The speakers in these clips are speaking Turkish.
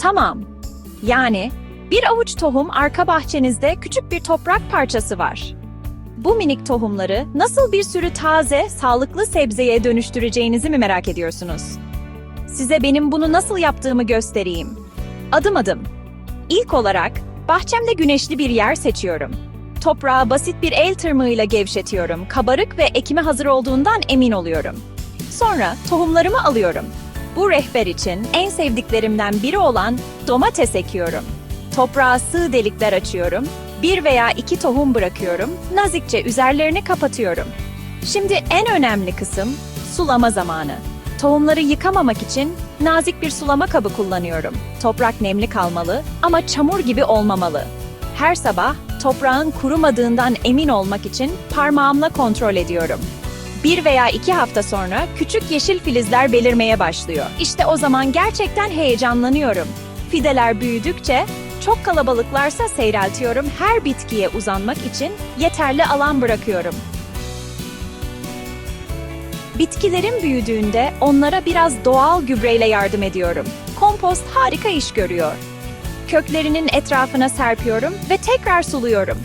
Tamam. Yani bir avuç tohum arka bahçenizde küçük bir toprak parçası var. Bu minik tohumları nasıl bir sürü taze, sağlıklı sebzeye dönüştüreceğinizi mi merak ediyorsunuz? Size benim bunu nasıl yaptığımı göstereyim. Adım adım. İlk olarak bahçemde güneşli bir yer seçiyorum. Toprağı basit bir el tırmığıyla gevşetiyorum. Kabarık ve ekime hazır olduğundan emin oluyorum. Sonra tohumlarımı alıyorum. Bu rehber için en sevdiklerimden biri olan domates ekiyorum. Toprağa sığ delikler açıyorum. Bir veya iki tohum bırakıyorum. Nazikçe üzerlerini kapatıyorum. Şimdi en önemli kısım sulama zamanı. Tohumları yıkamamak için nazik bir sulama kabı kullanıyorum. Toprak nemli kalmalı ama çamur gibi olmamalı. Her sabah toprağın kurumadığından emin olmak için parmağımla kontrol ediyorum. Bir veya iki hafta sonra küçük yeşil filizler belirmeye başlıyor. İşte o zaman gerçekten heyecanlanıyorum. Fideler büyüdükçe çok kalabalıklarsa seyreltiyorum. Her bitkiye uzanmak için yeterli alan bırakıyorum. Bitkilerin büyüdüğünde onlara biraz doğal gübreyle yardım ediyorum. Kompost harika iş görüyor. Köklerinin etrafına serpiyorum ve tekrar suluyorum.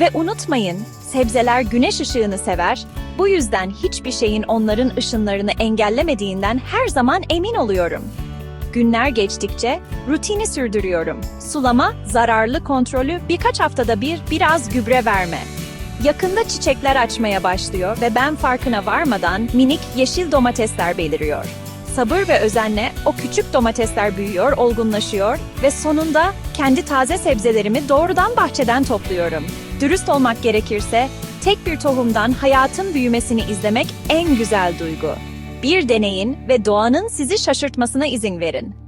Ve unutmayın, sebzeler güneş ışığını sever. Bu yüzden hiçbir şeyin onların ışınlarını engellemediğinden her zaman emin oluyorum. Günler geçtikçe rutini sürdürüyorum. Sulama, zararlı kontrolü, birkaç haftada bir biraz gübre verme. Yakında çiçekler açmaya başlıyor ve ben farkına varmadan minik yeşil domatesler beliriyor. Sabır ve özenle o küçük domatesler büyüyor, olgunlaşıyor ve sonunda kendi taze sebzelerimi doğrudan bahçeden topluyorum. Dürüst olmak gerekirse tek bir tohumdan hayatın büyümesini izlemek en güzel duygu. Bir deneyin ve doğanın sizi şaşırtmasına izin verin.